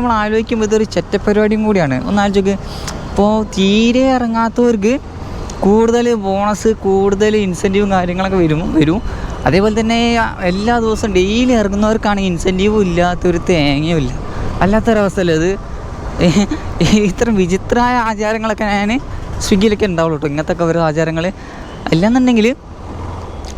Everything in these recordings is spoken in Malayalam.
നമ്മൾ ആലോചിക്കുമ്പോൾ ഇതൊരു ചെറ്റപ്പരിപാടിയും കൂടിയാണ്. ഒന്ന് ആലോചിക്ക്. ഇപ്പോൾ തീരെ ഇറങ്ങാത്തവർക്ക് കൂടുതൽ ബോണസ് കൂടുതൽ ഇൻസെന്റീവും കാര്യങ്ങളൊക്കെ വരും വരും. അതേപോലെ തന്നെ എല്ലാ ദിവസവും ഡെയിലി ഇറങ്ങുന്നവർക്കാണ് ഇൻസെന്റീവും ഇല്ലാത്തൊരു തേങ്ങയും ഇല്ല. അല്ലാത്തൊരവസ്ഥയല്ലേ ഇത് ഇത്തരം വിചിത്രമായ ആചാരങ്ങളൊക്കെ ഞാൻ സ്വിഗ്ഗിയിലൊക്കെ ഉണ്ടാവുള്ളൂ കേട്ടോ ഇങ്ങനത്തെ ഒക്കെ ഓരോ ആചാരങ്ങൾ അല്ലാന്നുണ്ടെങ്കിൽ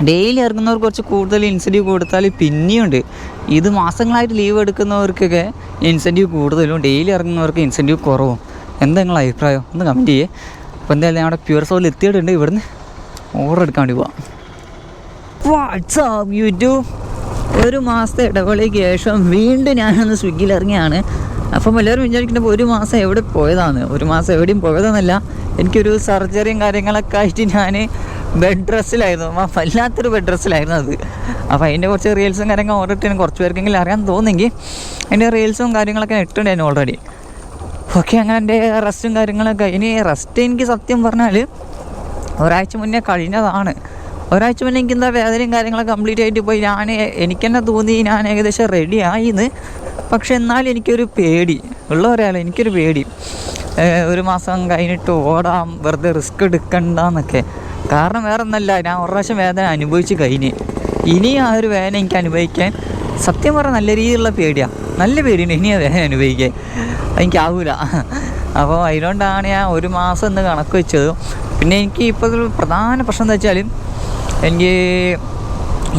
ഡെയിലി ഇറങ്ങുന്നവർക്ക് കുറച്ച് കൂടുതൽ ഇൻസെന്റീവ് കൊടുത്താൽ പിന്നെയുണ്ട്. ഇത് മാസങ്ങളായിട്ട് ലീവ് എടുക്കുന്നവർക്കൊക്കെ ഇൻസെന്റീവ് കൂടുതലും ഡെയിലി ഇറങ്ങുന്നവർക്ക് ഇൻസെന്റീവ് കുറവും. എന്താ നിങ്ങൾ അഭിപ്രായം? ഒന്ന് കമന്റ് ചെയ്യേ. അപ്പോൾ എന്തായാലും അവിടെ പ്യൂർ സോളിൽ എത്തിയിട്ടുണ്ട്. ഇവിടുന്ന് ഓർഡർ എടുക്കാൻ വേണ്ടി പോവാം. വാട്സാപ്പ് യൂട്യൂബ് ഒരു മാസത്തെ ഇടവേളയ്ക്ക് ശേഷം വീണ്ടും ഞാനൊന്ന് സ്വിഗ്ഗിയിൽ ഇറങ്ങിയാണ്. അപ്പം എല്ലാവരും വിചാരിക്കുന്നത് ഒരു മാസം എവിടെ പോയതാണ് ഒരു മാസം എവിടെയും പോയതെന്നല്ല. എനിക്കൊരു സർജറിയും കാര്യങ്ങളൊക്കെ ആയിട്ട് ഞാൻ ബെഡ് ഡ്രസ്സിലായിരുന്നു ആ വല്ലാത്തൊരു ബെഡ് ഡ്രസ്സിലായിരുന്നു അത്. അപ്പോൾ അതിന്റെ കുറച്ച് റീൽസും കാര്യങ്ങളും ഓർഡർ കുറച്ച് പേർക്കെങ്കിലും അറിയാൻ തോന്നുമെങ്കിൽ അതിന്റെ റീൽസും കാര്യങ്ങളൊക്കെ ഇട്ടുണ്ടായിരുന്നു ഓൾറെഡി ഓക്കെ അങ്ങനെ എന്റെ റെസ്റ്റും കാര്യങ്ങളൊക്കെ. ഇനി റെസ്റ്റ് എനിക്ക് സത്യം പറഞ്ഞാൽ ഒരാഴ്ച മുന്നേ കഴിഞ്ഞതാണ്. ഒരാഴ്ച മുന്നേ എനിക്ക് എന്താ വേദനയും കാര്യങ്ങളൊക്കെ കംപ്ലീറ്റ് ആയിട്ട് പോയി. ഞാൻ എനിക്ക് തന്നെ തോന്നി ഞാൻ ഏകദേശം റെഡി ആയിന്ന്. പക്ഷെ എന്നാലും എനിക്കൊരു പേടി. ഉള്ള ഒരാൾ എനിക്കൊരു പേടി. ഒരു മാസം കഴിഞ്ഞിട്ട് ഓടാം. വെറുതെ റിസ്ക് എടുക്കണ്ടെന്നൊക്കെ. കാരണം വേറെ ഒന്നല്ല ഞാൻ ഒരു പ്രാവശ്യം വേദന അനുഭവിച്ച് കഴിഞ്ഞ്. ഇനി ആ ഒരു വേദന എനിക്ക് അനുഭവിക്കാൻ സത്യം പറഞ്ഞാൽ നല്ല രീതിയിലുള്ള പേടിയാണ് നല്ല പേടിയുണ്ട് ഇനി ആ വേദന അനുഭവിക്കാൻ. എനിക്കാവൂല. അപ്പോൾ അതിനോണ്ടാണ് ഞാൻ ഒരു മാസം എന്ന് കണക്ക് വെച്ചത്. പിന്നെ എനിക്ക് ഇപ്പോൾ പ്രധാന പ്രശ്നം എന്താ വെച്ചാൽ എനിക്ക്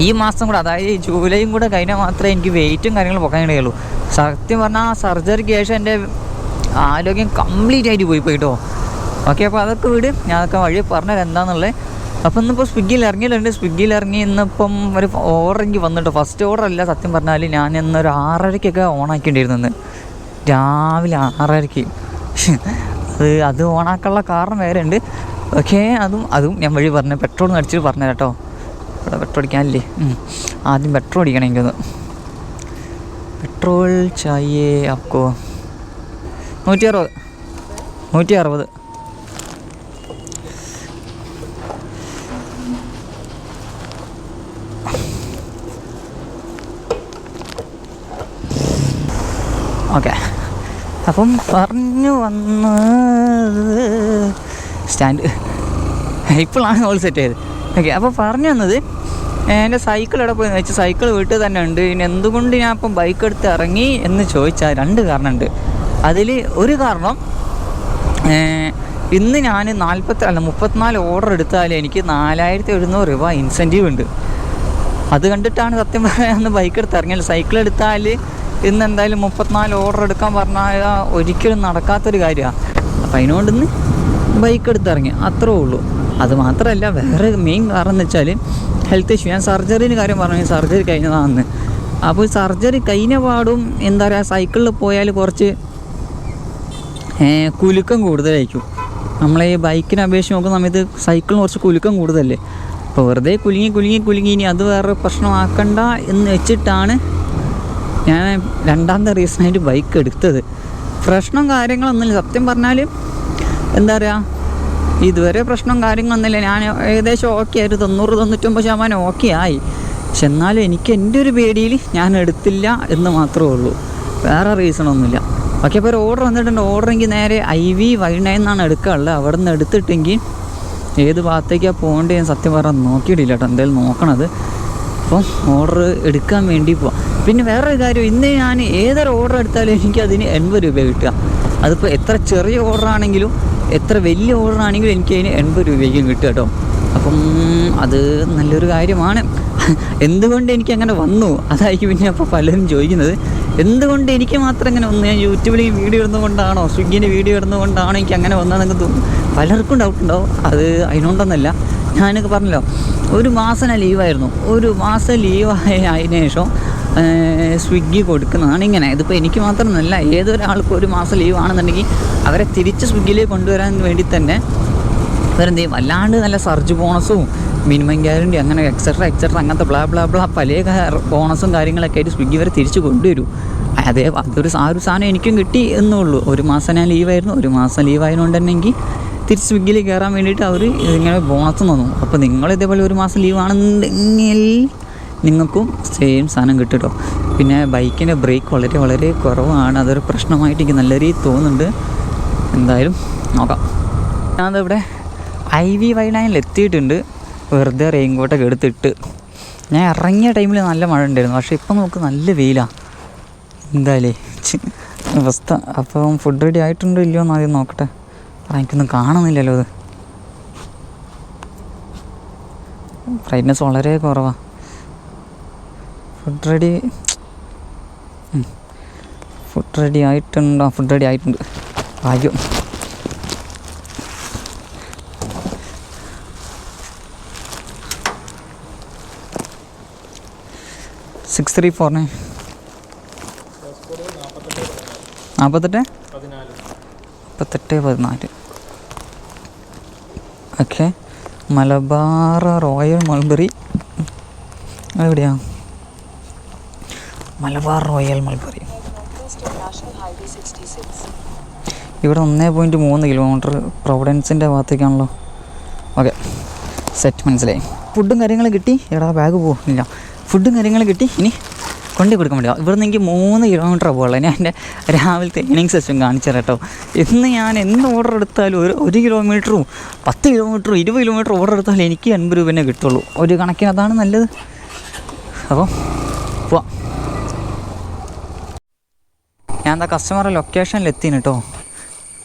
ഈ മാസം കൂടെ അതായത് ജൂലൈയും കൂടെ കഴിഞ്ഞാൽ മാത്രമേ എനിക്ക് വെയിറ്റും കാര്യങ്ങളും പൊക്കാൻ കഴിയുള്ളൂ സത്യം പറഞ്ഞാൽ ആ സർജറിക്ക് ശേഷം എന്റെ ആരോഗ്യം കംപ്ലീറ്റ് ആയിട്ട് പോയി പോയിട്ടോ. ഓക്കെ അപ്പോൾ അതൊക്കെ വിട്. ഞാൻ അതൊക്കെ വഴി പറഞ്ഞത് എന്താണെന്നുള്ളത് അപ്പം ഇന്നിപ്പോൾ സ്വിഗ്ഗിയിൽ ഇറങ്ങിയിട്ടുണ്ട് സ്വിഗ്ഗിയിൽ ഇറങ്ങി ഇന്നിപ്പം ഒരു ഓർഡർ എനിക്ക് വന്നിട്ട്. ഫസ്റ്റ് ഓർഡർ അല്ല സത്യം പറഞ്ഞാൽ ഞാൻ ഇന്നൊരു ആറരയ്ക്കൊക്കെ ഓണാക്കേണ്ടിയിരുന്നു ഇന്ന്. രാവിലെ ആറരയ്ക്ക്. അത് അത് ഓണാക്കാനുള്ള കാരണം വേറെ ഉണ്ട്. ഓക്കെ അതും അതും ഞാൻ വഴി പറഞ്ഞു പെട്രോൾ അടിച്ചിട്ട് പറഞ്ഞു കേട്ടോ ഇവിടെ പെട്രോൾ അടിക്കാനല്ലേ? ആദ്യം പെട്രോൾ അടിക്കണം എനിക്കൊന്ന്. പെട്രോൾ ചായേ അപ്പോ നൂറ്റി അറുപത് നൂറ്റി അറുപത് ഓക്കെ. അപ്പം പറഞ്ഞു വന്നത് സ്റ്റാൻഡ് ഇപ്പോഴാണ് ഓൾ സെറ്റ് ചെയ്തത് ഓക്കെ അപ്പോൾ പറഞ്ഞു വന്നത് എന്റെ സൈക്കിൾ എവിടെ പോയി വെച്ച് സൈക്കിൾ വീട്ടിൽ തന്നെ ഉണ്ട്. ഇനി എന്തുകൊണ്ട് ഞാൻ അപ്പം ബൈക്ക് എടുത്ത് ഇറങ്ങി എന്ന് ചോദിച്ചാൽ രണ്ട് കാരണമുണ്ട്. അതിൽ ഒരു കാരണം ഇന്ന് ഞാൻ നാൽപ്പത്തി അല്ല മുപ്പത്തിനാല് ഓർഡർ എടുത്താൽ എനിക്ക് നാലായിരത്തി എഴുന്നൂറ് രൂപ ഇൻസെന്റീവ് ഉണ്ട്. അത് കണ്ടിട്ടാണ് സത്യം പറയാൻ ബൈക്ക് എടുത്ത് ഇറങ്ങിയത് സൈക്കിൾ എടുത്താൽ ഇന്ന് എന്തായാലും മുപ്പത്തിനാല് ഓർഡർ എടുക്കാൻ പറഞ്ഞാൽ ഒരിക്കലും നടക്കാത്തൊരു കാര്യമാണ് അപ്പം അതിനോണ്ട് ഇന്ന് ബൈക്ക് എടുത്തിറങ്ങി. അത്രേ ഉള്ളൂ. അത് മാത്രമല്ല വേറെ മെയിൻ കാരണം എന്ന് വെച്ചാൽ ഹെൽത്ത് ഇഷ്യൂ ഞാൻ സർജറിന്റെ കാര്യം പറഞ്ഞു. സർജറി കഴിഞ്ഞതാണെന്ന് അപ്പോൾ സർജറി കഴിഞ്ഞ പാടും എന്താ പറയുക സൈക്കിളിൽ പോയാൽ കുറച്ച് കുലുക്കം കൂടുതലായിരിക്കും. നമ്മളെ ഈ ബൈക്കിനെ അപേക്ഷിച്ച് നോക്കുന്ന സമയത്ത് സൈക്കിളിന് കുറച്ച് കുലുക്കം കൂടുതലല്ലേ? അപ്പോൾ വെറുതെ കുലുങ്ങി കുലുങ്ങി കുലുങ്ങി ഇനി അത് വേറെ പ്രശ്നമാക്കണ്ട എന്ന് വെച്ചിട്ടാണ് ഞാൻ രണ്ടാമത്തെ റീസണായിട്ട് ബൈക്ക് എടുത്തത്. പ്രശ്നം കാര്യങ്ങളൊന്നുമില്ല. സത്യം പറഞ്ഞാൽ എന്താ പറയുക ഇതുവരെ പ്രശ്നം കാര്യങ്ങളൊന്നുമില്ല. ഞാൻ ഏകദേശം ഓക്കെ ആയിരുന്നു തൊണ്ണൂറ് തൊണ്ണൂറ്റൊമ്പത് ശതമാനം ഓക്കെ ആയി. പക്ഷെ എന്നാലും എനിക്ക് എന്റെ ഒരു പേടിയിൽ ഞാൻ എടുത്തില്ല എന്ന് മാത്രമേ ഉള്ളൂ. വേറെ റീസണൊന്നുമില്ല ഓക്കെ അപ്പോൾ ഒരു ഓർഡർ വന്നിട്ടുണ്ട്. ഓർഡർ എങ്കിൽ നേരെ ഐ വി വൈ നയൻ എന്നാണ് എടുക്കാനുള്ളത്. അവിടെ നിന്ന് എടുത്തിട്ടെങ്കിൽ ഏത് ഭാഗത്തേക്കാണ് പോകേണ്ടത് ഞാൻ സത്യം പറഞ്ഞാൽ നോക്കിയിട്ടില്ല കേട്ടോ. എന്തായാലും നോക്കണത്. അപ്പം ഓർഡർ എടുക്കാൻ വേണ്ടി പോവാം. പിന്നെ വേറൊരു കാര്യം ഇന്ന് ഞാൻ ഏതൊരു ഓർഡർ എടുത്താലും എനിക്ക് അതിന് എൺപത് രൂപ കിട്ടുക. അതിപ്പോൾ എത്ര ചെറിയ ഓർഡർ ആണെങ്കിലും എത്ര വലിയ ഓർഡർ ആണെങ്കിലും എനിക്ക് അതിന് എൺപത് രൂപയ്ക്കും കിട്ടുക കേട്ടോ. അപ്പം അത് നല്ലൊരു കാര്യമാണ്. എന്തുകൊണ്ട് എനിക്ക് അങ്ങനെ വന്നു? അതായിരിക്കും പിന്നെ അപ്പോൾ പലരും ചോദിക്കുന്നത്. എന്തുകൊണ്ട് എനിക്ക് മാത്രം ഇങ്ങനെ വന്നു? ഞാൻ യൂട്യൂബിൽ വീഡിയോ ഇടുന്നതുകൊണ്ടാണോ സ്വിഗ്ഗിന്റെ വീഡിയോ ഇടുന്നതുകൊണ്ടാണോ എനിക്ക് അങ്ങനെ വന്നതെന്നൊക്കെ തോന്നും പലർക്കും ഡൗട്ട് ഉണ്ടാവും. അത് അതിനോണ്ടൊന്നല്ല. ഞാനൊക്കെ പറഞ്ഞല്ലോ ഒരു മാസം ലീവായിരുന്നു. ഒരു മാസം ലീവായ അതിന് ശേഷം സ്വിഗ്ഗി കൊടുക്കുന്നതാണ് ഇങ്ങനെ. ഇതിപ്പോൾ എനിക്ക് മാത്രമൊന്നുമല്ല ഏതൊരാൾക്കും ഒരു മാസം ലീവാണെന്നുണ്ടെങ്കിൽ അവരെ തിരിച്ച് സ്വിഗ്ഗിയിലേക്ക് കൊണ്ടുവരാൻ വേണ്ടി തന്നെ വേറെന്ത് ചെയ്യും? വല്ലാണ്ട് നല്ല സർജ് ബോണസും മിനിമം ഗ്യാരണ്ടി അങ്ങനെ എക്സെട്ര എക്സെട്ര അങ്ങനത്തെ ബ്ലാ ബ്ലാ ബ്ലാ പല ബോണസും കാര്യങ്ങളൊക്കെ ആയിട്ട് സ്വിഗ്ഗി വരെ തിരിച്ച് കൊണ്ടുവരും. അതേ അതൊരു സാ- ഒരു സാധനം എനിക്കും കിട്ടി എന്നുള്ളൂ. ഒരു മാസം ഞാൻ ലീവായിരുന്നു ഒരു മാസം ലീവായതുകൊണ്ടെന്നെങ്കിൽ തിരിച്ച് സ്വിഗ്ഗിയിൽ കയറാൻ വേണ്ടിയിട്ട് അവർ ഇങ്ങനെ ബോണസ് തന്നു അപ്പോൾ നിങ്ങൾ ഇതേപോലെ ഒരു മാസം ലീവ് ആണെന്നുണ്ടെങ്കിൽ നിങ്ങൾക്കും സെയിം സാധനം കിട്ടും പിന്നെ ബൈക്കിന്റെ ബ്രേക്ക് വളരെ വളരെ കുറവാണ്. അതൊരു പ്രശ്നമായിട്ട് എനിക്ക് നല്ല രീതിയിൽ തോന്നുന്നുണ്ട്. എന്തായാലും നോക്കാം. ഞാനതിവിടെ ഐ വി വൈ നയനിൽ എത്തിയിട്ടുണ്ട്. വെറുതെ റെയിൻ കോട്ടൊക്കെ എടുത്തിട്ട്. ഞാൻ ഇറങ്ങിയ ടൈമിൽ നല്ല മഴ ഉണ്ടായിരുന്നു. പക്ഷേ ഇപ്പം നമുക്ക് നല്ല വെയിലാണ് എന്തായാലേ അവസ്ഥ. അപ്പം ഫുഡ് റെഡി ആയിട്ടുണ്ടോ ഇല്ലയോ എന്ന് ആദ്യം നോക്കട്ടെ. എനിക്കൊന്നും കാണുന്നില്ലല്ലോ ഇത്. ബ്രൈറ്റ്നസ് വളരെ കുറവാണ് ഫുഡ് റെഡി ഫുഡ് റെഡി ആയിട്ടുണ്ടോ? ഫുഡ് റെഡി ആയിട്ടുണ്ട്. ഭാഗ്യം. സിക്സ് ത്രീ ഫോർ നയൻ നാൽപ്പത്തെട്ട് മുപ്പത്തെട്ട് പതിനാല്. ഓക്കെ. Malabar royal mulberry. എവിടെയാ മലബാർ റോയൽ മൾബറി. ഇവിടെ ഒന്നേ പോയിന്റ് മൂന്ന് കിലോമീറ്റർ പ്രൊവിഡൻസിന്റെ ഭാഗത്തേക്കാണല്ലോ. ഓക്കെ. സെറ്റ് മനസ്സിലായി. ഫുഡും കാര്യങ്ങളും കിട്ടി. എടാ ബാഗ് പോകുന്നില്ല ഫുഡും കാര്യങ്ങളും കിട്ടി. ഇനി കൊണ്ടു കൊടുക്കാൻ വേണ്ടിയാ ഇവിടെ നിന്ന് എനിക്ക് മൂന്ന് കിലോമീറ്റർ പോകുള്ളൂ ഞാൻ എന്റെ രാവിലത്തെ ഏണിംഗ് സെഷൻ കാണിച്ചു കേട്ടോ. ഇന്ന് ഞാൻ എന്ത് ഓർഡർ എടുത്താലും ഒരു ഒരു കിലോമീറ്ററും പത്ത് കിലോമീറ്ററും ഇരുപത് കിലോമീറ്റർ ഓർഡർ എടുത്താലും എനിക്ക് അൻപത് രൂപ തന്നെ കിട്ടുള്ളൂ. ഒരു കണക്കിന് അതാണ് നല്ലത്. അപ്പോൾ പോവാം. ഞാൻ എന്താ കസ്റ്റമറെ ലൊക്കേഷനിൽ എത്തിന് കേട്ടോ.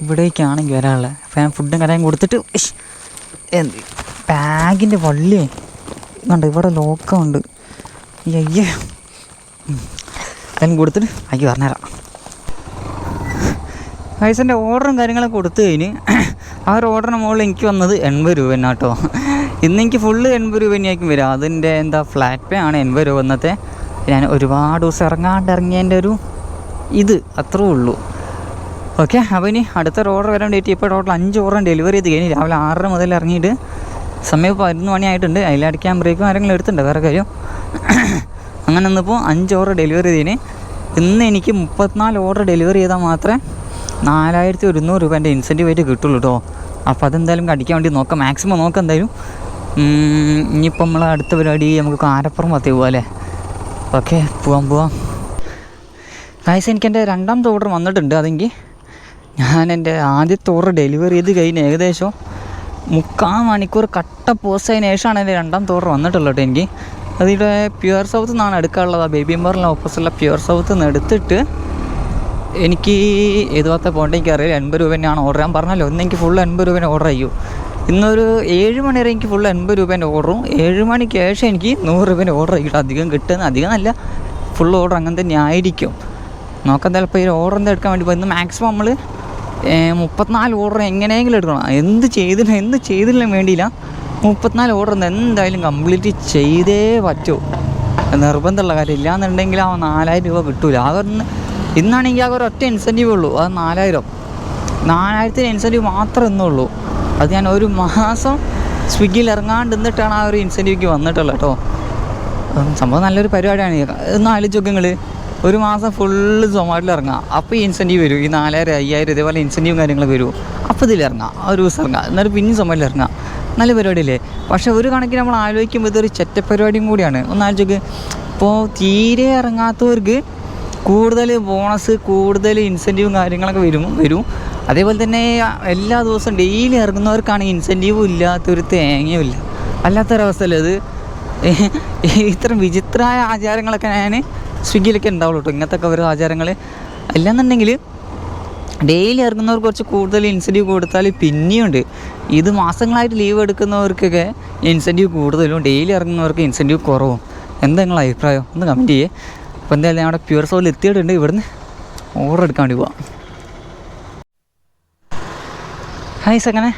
ഇവിടേക്കാണെങ്കിൽ വരാനുള്ളത് അപ്പോൾ ഞാൻ ഫുഡും കടയും കൊടുത്തിട്ട് എന്ത് ബാഗിന്റെ വള്ളിയേ കണ്ട് ഇവിടെ ലോക്കമുണ്ട് അയ്യേ ഞാൻ കൊടുത്തിട്ട് ബാക്കി പറഞ്ഞുതരാം പൈസന്റെ ഓർഡറും കാര്യങ്ങളും കൊടുത്തു കഴിഞ്ഞ് ആ ഒരു ഓർഡറിന് മുകളിൽ എനിക്ക് വന്നത് എൺപത് രൂപ തന്നെ കേട്ടോ ഇന്ന് എനിക്ക് ഫുള്ള് എൺപത് രൂപ തന്നെയായിരിക്കും വരിക. അതിന്റെ എന്താ ഫ്ലാറ്റ് പേ ആണ് എൺപത് രൂപ ഇന്നത്തെ ഞാൻ ഒരുപാട് ദിവസം ഇറങ്ങാണ്ട് ഇറങ്ങിയതിന്റെ ഒരു ഇത് അത്രേ ഉള്ളൂ. ഓക്കെ അപ്പോൾ ഇനി അടുത്ത ഓർഡർ വരാൻ ഡേറ്റ് ഇപ്പോൾ ടോട്ടൽ അഞ്ച് ഓർഡർ ഡെലിവറി ചെയ്ത് കഴിഞ്ഞ് രാവിലെ ആറര മുതൽ ഇറങ്ങിയിട്ട് സമയം പതിനൊന്ന് മണിയായിട്ടുണ്ട് അതിലടിക്കാൻ ബ്രേക്കും ആരെങ്കിലും എടുത്തിട്ടുണ്ട്. വേറെ കാര്യം അങ്ങനെ ഒന്നിപ്പോൾ അഞ്ച് ഓർഡർ ഡെലിവറി ചെയ്തതിന് ഇന്ന് എനിക്ക് മുപ്പത്തിനാല് ഓർഡർ ഡെലിവറി ചെയ്താൽ മാത്രമേ നാലായിരത്തി ഒരുന്നൂറ് രൂപ എന്റെ ഇൻസെന്റീവ് ആയിട്ട് കിട്ടുള്ളൂ കേട്ടോ അപ്പോൾ അതെന്തായാലും കടിക്കാൻ വേണ്ടി നോക്കാം. മാക്സിമം നോക്കാം എന്തായാലും. ഇനിയിപ്പം നമ്മൾ അടുത്ത പരിപാടി നമുക്ക് കാരപ്പുറം പത്തി പോവാം അല്ലേ ഓക്കെ പോവാം പോവാം. കായസ് എനിക്ക് എന്റെ രണ്ടാമത്തെ ഓർഡർ വന്നിട്ടുണ്ട്. അതെങ്കിൽ ഞാൻ എന്റെ ആദ്യത്തെ ഓർഡർ ഡെലിവറി ചെയ്ത് കഴിഞ്ഞ് ഏകദേശം മുക്കാൽ മണിക്കൂർ കട്ട പോസ്റ്റ് ആയതിനു ശേഷമാണ് എന്റെ രണ്ടാമത്തെ ഓർഡർ വന്നിട്ടുള്ളത് കേട്ടോ എനിക്ക്. അതിവിടെ പ്യുവർ സൗത്ത് നിന്നാണ് എടുക്കാനുള്ളത്. ആ ബേബി മോറിന്റെ ഓപ്പോസിറ്റുള്ള പ്യുവർ സൗത്ത് നിന്ന് എടുത്തിട്ട് എനിക്ക് ഏത് ഭാഗത്തെ പോകേണ്ട എനിക്ക് അറിയില്ല എൺപത് രൂപ തന്നെയാണ് ഓർഡർ ചെയ്യാൻ പറഞ്ഞല്ലോ ഇന്ന് എനിക്ക് ഫുൾ എൺപത് രൂപേന്റെ ഓർഡർ ചെയ്യൂ. ഇന്നൊരു ഏഴ് മണി വരെ എനിക്ക് ഫുൾ എൺപത് രൂപേന്റെ ഓർഡറും ഏഴ് മണിക്ക് ശേഷം എനിക്ക് നൂറ് രൂപേന്റെ ഓർഡർ കിട്ടും അധികം കിട്ടുന്ന അധികം നല്ല ഫുൾ ഓർഡർ അങ്ങനെ തന്നെ ആയിരിക്കും. നോക്കാം ചിലപ്പോൾ ഈ ഓർഡർ എന്താ എടുക്കാൻ വേണ്ടി പോയി ഇന്ന് മാക്സിമം നമ്മൾ മുപ്പത്തിനാല് ഓർഡർ എങ്ങനെയെങ്കിലും എടുക്കണം. എന്ത് ചെയ്തില്ല എന്ത് ചെയ്തില്ല വേണ്ടിയില്ല. മുപ്പത്തിനാല് ഓർഡർ എന്തായാലും കംപ്ലീറ്റ് ചെയ്തേ പറ്റൂ. നിർബന്ധമുള്ള കാര്യം ഇല്ലാന്നുണ്ടെങ്കിൽ ആ നാലായിരം രൂപ കിട്ടൂല. അതൊന്ന് ഒന്ന് ഇന്നാണെങ്കിൽ ഒരു ഒറ്റ ഇൻസെന്റീവ് ഉള്ളൂ. അത് നാലായിരം. നാലായിരത്തിന് ഇൻസെന്റീവ് മാത്രമേ ഇന്നുള്ളൂ. അത് ഞാൻ ഒരു മാസം സ്വിഗ്ഗിയിൽ ഇറങ്ങാണ്ട് നിന്നിട്ടാണ് ആ ഒരു ഇൻസെന്റീവ്ക്ക് വന്നിട്ടുള്ളത് കേട്ടോ. സംഭവം നല്ലൊരു പരിപാടിയാണ്. ഒന്ന് ആലോചിച്ച് നിങ്ങൾ ഒരു മാസം ഫുള്ള് സൊമാറ്റോയിൽ ഇറങ്ങാം. അപ്പോൾ ഈ ഇൻസെന്റീവ് വരും. ഈ നാലായിരം അയ്യായിരം ഇതേപോലെ ഇൻസെന്റീവും കാര്യങ്ങളും വരും. അപ്പോൾ ഇതിൽ ഇറങ്ങാം. ഒരു ദിവസം ഇറങ്ങാം. എന്നിട്ട് പിന്നെയും സൊമാറ്റോയിൽ ഇറങ്ങാം. നല്ല പരിപാടിയല്ലേ? പക്ഷേ ഒരു കണക്കിന് നമ്മൾ ആലോചിക്കുമ്പോൾ ഇതൊരു ചെറ്റ പരിപാടിയും കൂടിയാണ്. ഒന്ന് ആലോചിക്ക് ഇപ്പോൾ തീരെ ഇറങ്ങാത്തവർക്ക് കൂടുതൽ ബോണസ് കൂടുതൽ ഇൻസെന്റീവും കാര്യങ്ങളൊക്കെ വരും വരും. അതേപോലെ തന്നെ എല്ലാ ദിവസവും ഡെയിലി ഇറങ്ങുന്നവർക്കാണ് ഇൻസെന്റീവും ഇല്ലാത്തൊരു തേങ്ങയും ഇല്ല. അല്ലാത്തൊരവസ്ഥയല്ലേ അത്? ഇത്തരം വിചിത്രമായ ആചാരങ്ങളൊക്കെ ഞാൻ സ്വിഗ്ഗിയിലൊക്കെ ഉണ്ടാവുള്ളൂ കേട്ടോ. ഇങ്ങനത്തെ ഒക്കെ ഓരോ ആചാരങ്ങൾ അല്ലാന്നുണ്ടെങ്കിൽ ഡെയിലി ഇറങ്ങുന്നവർക്ക് കുറച്ച് കൂടുതൽ ഇൻസെന്റീവ് കൊടുത്താൽ പിന്നെയുണ്ട്. ഇത് മാസങ്ങളായിട്ട് ലീവ് എടുക്കുന്നവർക്കൊക്കെ ഇൻസെന്റീവ് കൂടുതലും. ഡെയിലി ഇറങ്ങുന്നവർക്ക് ഇൻസെന്റീവ് കുറവും. എന്താ നിങ്ങളുടെ അഭിപ്രായം? ഒന്ന് കമന്റ് ചെയ്യേ. അപ്പോൾ എന്തായാലും അവിടെ പ്യുവർ സോൾ എത്തിയിട്ടുണ്ട്. ഇവിടുന്ന് ഓർഡർ എടുക്കാൻ വേണ്ടി പോവാം. ഹായ് സങ്ങനെ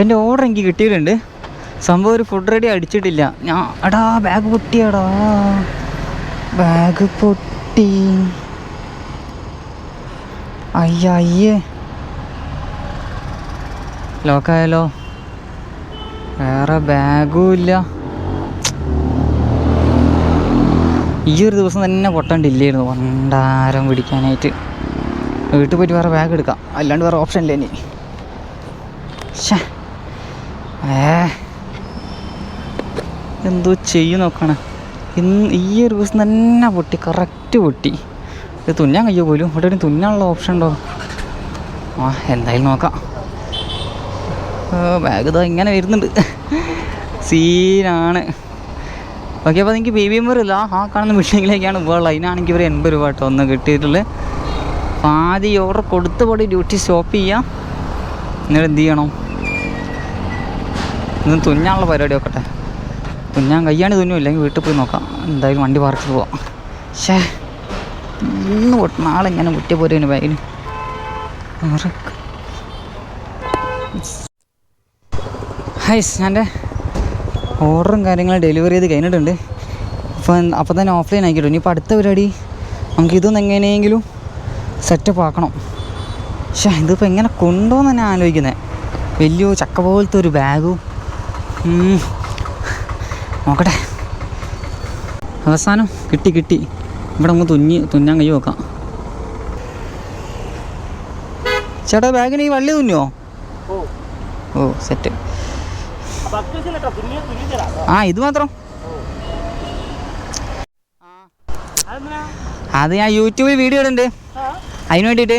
എന്റെ ഓർഡർ എനിക്ക് കിട്ടിയിട്ടുണ്ട്. സംഭവം ഒരു ഫുഡ് റെഡി അടിച്ചിട്ടില്ല. ഞാൻ അടാ ബാഗ് പൊട്ടിയടാ. ബാഗ് പൊട്ടി. അയ്യ ലോക്കായാലോ? വേറെ ബാഗും ഇല്ല ഈ ഒരു ദിവസം തന്നെ പൊട്ടണ്ടില്ലായിരുന്നു. വണ്ടാരം പിടിക്കാനായിട്ട്. വീട്ടിൽ പോയിട്ട് വേറെ ബാഗ് എടുക്കാം. അല്ലാണ്ട് വേറെ ഓപ്ഷൻ ഇല്ല ഇനി. ഏ. എന്തോ ചെയ്യും നോക്കണേ. ഇന്ന് ഈ ഒരു ദിവസം തന്നെ പൊട്ടി. കറക്റ്റ് പൊട്ടി. ഇത് തുന്നാൻ കഴിയോ പോലും? ഇവിടെ ഒരു തുന്നാനുള്ള ഓപ്ഷൻ ഉണ്ടോ? ആ എന്തായാലും നോക്കാം. ബാഗ് ഇതാ ഇങ്ങനെ വരുന്നുണ്ട്. സീനാണ്. ഓക്കെ അപ്പോൾ നിങ്ങൾക്ക് ബി ബി എം ഇല്ല ആ കാണുന്ന ബിൽഡിങ്ങിലേക്കാണ് പോകാനുള്ളത് അതിനാണെങ്കിൽ ഒരു എൺപത് രൂപ കേട്ടോ ഒന്ന് കിട്ടിയിട്ടുള്ളത് അപ്പോൾ ആദ്യം ഓർഡർ കൊടുത്ത പാടി ഡ്യൂട്ടി സ്റ്റോപ്പ് ചെയ്യാം. എന്നിട്ട് എന്ത് ചെയ്യണം? ഇന്ന് തുന്നാനുള്ള പരിപാടി നോക്കട്ടെ. തുന്നാൻ കയ്യാണ് തുന്നും ഇല്ലെങ്കിൽ വീട്ടിൽ പോയി നോക്കാം. എന്തായാലും വണ്ടി പാർക്കിൽ പോവാം. ഷേ ഇന്ന് പൊട്ട് നാളെ ഇങ്ങനെ മുട്ടിയ പോരേന് ബാഗിന് ഹൈസ് ഞാൻ ഓർഡറും കാര്യങ്ങളും ഡെലിവറി ചെയ്ത് കഴിഞ്ഞിട്ടുണ്ട്. അപ്പം അപ്പം തന്നെ ഓഫ്ലൈൻ ആക്കിയിട്ടു ഇനിയിപ്പോൾ അടുത്ത പരിപാടി നമുക്ക് ഇതൊന്ന് എങ്ങനെയെങ്കിലും സെറ്റപ്പ് ആക്കണം. പക്ഷേ ഇതിപ്പോൾ എങ്ങനെ കൊണ്ടുപോകുന്ന തന്നെ ആലോചിക്കുന്നത് വലിയ ചക്ക പോലത്തെ ഒരു ബാഗും. നോക്കട്ടെ. അവസാനം കിട്ടി കിട്ടി. ഇവിടെ നമുക്ക് തുന്നി തുന്നാൻ കൈ വെക്കാം. ചേട്ടാ ബാഗിന് ഈ വള്ളി തുന്നോ ഓ സെറ്റ് ആ ഇത് മാത്രം. അത് ഞാൻ യൂട്യൂബിൽ വീഡിയോ ഇടുന്നുണ്ട് ആ അതിന് വേണ്ടിയിട്ട്.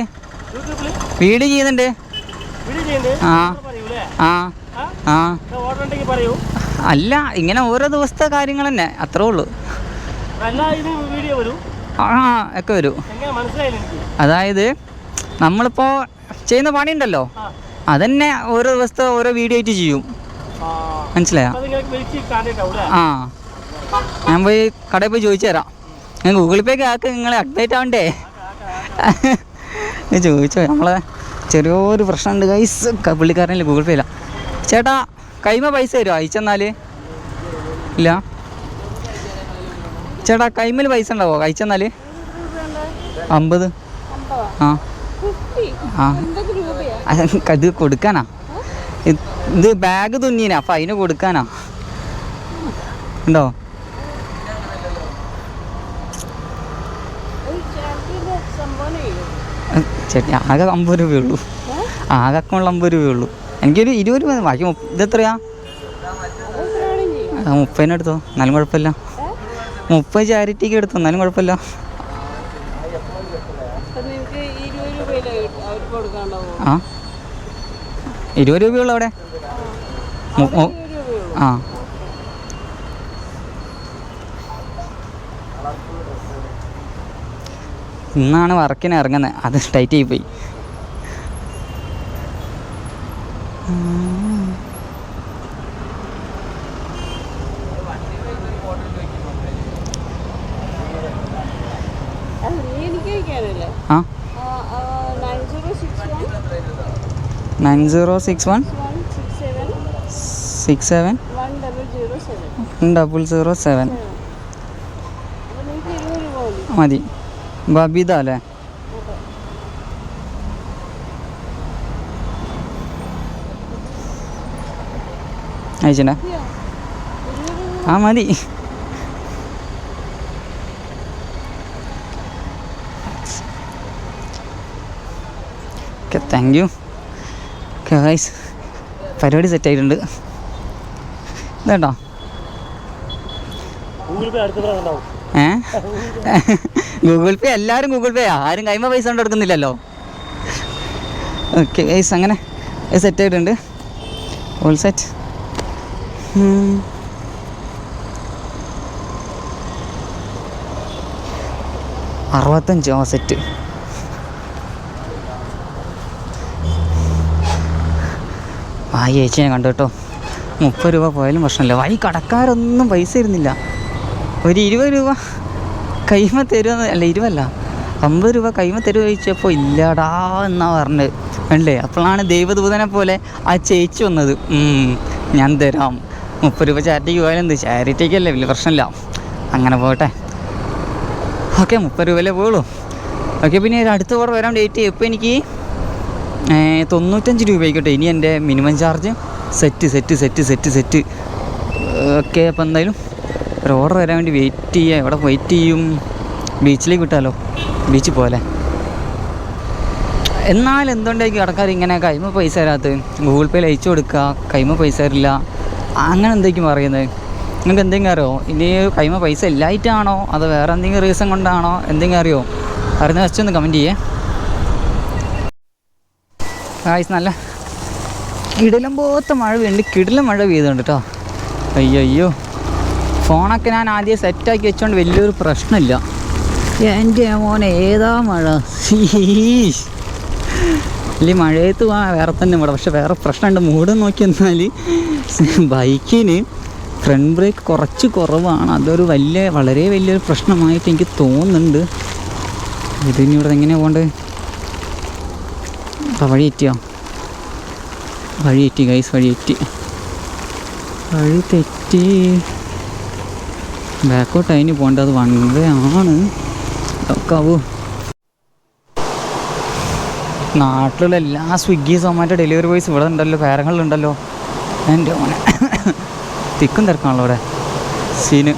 വീഡിയോ ചെയ്യുന്നുണ്ട്. ആ. ആ ആ. അല്ല ഇങ്ങനെ ഓരോ ദിവസത്തെ കാര്യങ്ങൾ തന്നെ. അത്രേ ഉള്ളൂ. ആ ഒക്കെ വരും. അതായത് നമ്മളിപ്പോ ചെയ്യുന്ന പണിയുണ്ടല്ലോ. ഉണ്ടല്ലോ അതന്നെ ഓരോ ദിവസത്തെ ഓരോ വീഡിയോ ആയിട്ട് ചെയ്യും. മനസ്സിലായോ? ആ. ഞാൻ പോയി കടയിൽ പോയി ചോദിച്ചു തരാം. ഞാൻ ഗൂഗിൾ പേ കേക്ക് നിങ്ങളെ അപ്ഡേറ്റ് ആവണ്ടേ? ചോദിച്ചോ നമ്മളെ ചെറിയൊരു പ്രശ്നമുണ്ട് കൈസ് പുള്ളിക്കാരനില്ല ഗൂഗിൾ പേ ഇല്ല ചേട്ടാ കൈമ പൈസ തരുമോ അയച്ചെന്നാൽ ഇല്ല. ചേട്ടാ കൈമൽ പൈസ ഉണ്ടാവോ അയച്ചെന്നാൽ അമ്പത്. ആ. ആ. അത് കൊടുക്കാനാ? ഇത് ബാഗ് തുന്നീനാ? ഫൈന് കൊടുക്കാനാ? ഉണ്ടോ? ചേട്ടി ആകെ അമ്പത് രൂപയുള്ളൂ ആകെ അക്കൗണ്ടിൽ അമ്പത് രൂപയുള്ളൂ എനിക്കൊരു ഇരുപത് രൂപ. ബാക്കി ഇത് ഇതെത്രയാ? മുപ്പതിനടുത്തോ നല്ല കുഴപ്പമില്ല. മുപ്പത് ചാരിറ്റിക്ക് എടുത്തു എന്നാലും കുഴപ്പമില്ല. ആ. ഇരുപത് രൂപയുള്ളൂ അവിടെ. ആ. ഇന്നാണ് വർക്കിന് ഇറങ്ങുന്നത്. അത് ടൈറ്റ് ആയി പോയി അത് നീ എനിക്ക് കഴിക്കാനല്ലേ ആ nine zero six one nine zero six one six seven double zero seven മതി. ബബിത അല്ലേ അയച്ചേ മതിയോ? ഇരുപത് രൂപ ആ മതി. ഓക്കെ താങ്ക് യു ഗൈസ് പരിപാടി സെറ്റ് ആയിട്ടുണ്ട്. ഇതേട്ടോ ഏ? ഗൂഗിൾ പേ എല്ലാവരും ഗൂഗിൾ പേ ആരും കൈമ പൈസ കൊണ്ട് എടുക്കുന്നില്ലല്ലോ? ഓക്കെ ഗൈസ് അങ്ങനെ സെറ്റ് ആയിട്ടുണ്ട്. ഓൾ സെറ്റ് അറുപത്തഞ്ചോ സെറ്റ് ആ ചേച്ചി ഞാൻ കണ്ടു കേട്ടോ. മുപ്പത് രൂപ പോയാലും പ്രശ്നമില്ല. വഴി കടക്കാരൊന്നും പൈസ ഇരുന്നില്ല ഒരു ഇരുപത് രൂപ കൈമ തരുമെന്ന് അല്ല ഇരുപല്ല അമ്പത് രൂപ കൈമ തരുമോ ചോദിച്ചപ്പോൾ ഇല്ലടാ എന്നാ പറഞ്ഞത്. അല്ലേ അപ്പോഴാണ് ദൈവദൂതനെ പോലെ ആ ചേച്ചി വന്നത്. ഞാൻ തരാം. മുപ്പത് രൂപ ചാരിറ്റിക്ക് പോയാലും എന്ത്? ചാരിറ്റിക്കല്ലേ വലിയ പ്രശ്നമില്ല. അങ്ങനെ പോകട്ടെ. ഓക്കെ മുപ്പത് രൂപയിലേ പോകുള്ളൂ ഓക്കെ പിന്നെ അടുത്ത ഓർഡർ വരാൻ ഡേറ്റ് ഇപ്പോൾ എനിക്ക്? തൊണ്ണൂറ്റഞ്ച് രൂപയ്ക്കോട്ടെ ഇനി എന്റെ minimum charge set set set set set okay അപ്പോൾ എന്തായാലും ഒരു ഓർഡർ വരാൻ വേണ്ടി വെയിറ്റ് ചെയ്യുക എവിടെ വെയിറ്റ് ചെയ്യും? ബീച്ചിലേക്ക് വിട്ടാലോ? ബീച്ചിൽ പോലെ എന്നാൽ എന്തുകൊണ്ടായിരിക്കും കടക്കാർ ഇങ്ങനെ കൈമ പൈസ തരാത്തത്? ഗൂഗിൾ പേയിൽ അയച്ചു കൊടുക്കുക. കൈമ പൈസ തരില്ല. അങ്ങനെ എന്തായിരിക്കും പറയുന്നത്? നിങ്ങൾക്ക് എന്തെങ്കിലും അറിയോ? ഇനി കൈമ പൈസ ഇല്ലായിട്ടാണോ? അത് വേറെ എന്തെങ്കിലും റീസൺ കൊണ്ടാണോ? എന്തെങ്കിലും അറിയോ? അറിയുന്ന വെച്ചൊന്ന് കമന്റ് ചെയ്യേ. ഗായ്സ് നല്ല കിടിലം പോത്ത മഴ പെയ്യുണ്ട് കിടിലം മഴ പെയ്തുണ്ട് കേട്ടോ അയ്യോ അയ്യോ ഫോണൊക്കെ ഞാൻ ആദ്യം സെറ്റാക്കി വെച്ചോണ്ട് വലിയൊരു പ്രശ്നമില്ല. എന്റെ മോനെ ഏതാ മഴ? അല്ലെങ്കിൽ മഴയത്ത് പോകാൻ വേറെ തന്നെ ഇവിടെ പക്ഷെ വേറെ പ്രശ്നമുണ്ട്. മൂട് നോക്കി എന്നാൽ ബൈക്കിന് ഫ്രണ്ട് ബ്രേക്ക് കുറച്ച് കുറവാണ്. അതൊരു വലിയ വളരെ വലിയൊരു പ്രശ്നമായിട്ട് എനിക്ക് തോന്നുന്നുണ്ട്. ഇതിനി ഇവിടെ എങ്ങനെയാണ് പോകേണ്ടത് ആ. വഴി എത്തിയോ വഴി എത്തി ഗൈസ് വഴി എത്തി വഴി തെറ്റി ബാക്കോട്ട് അതിന് പോകേണ്ടത് വൺ വേ ആണ്. ഒക്കെ ആവൂ. നാട്ടിലുള്ള എല്ലാ സ്വിഗ്ഗി സൊമാറ്റോ ഡെലിവറി ബോയ്സ് ഇവിടെ ഉണ്ടല്ലോ പേരങ്ങളിലുണ്ടല്ലോ എന്റെ മോനെ. തിക്കും തിരക്കാണല്ലോ ഇവിടെ. സീന്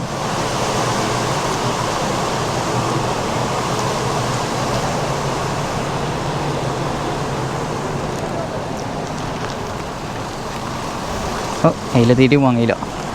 അതിൽ വാങ്ങിയില്ല.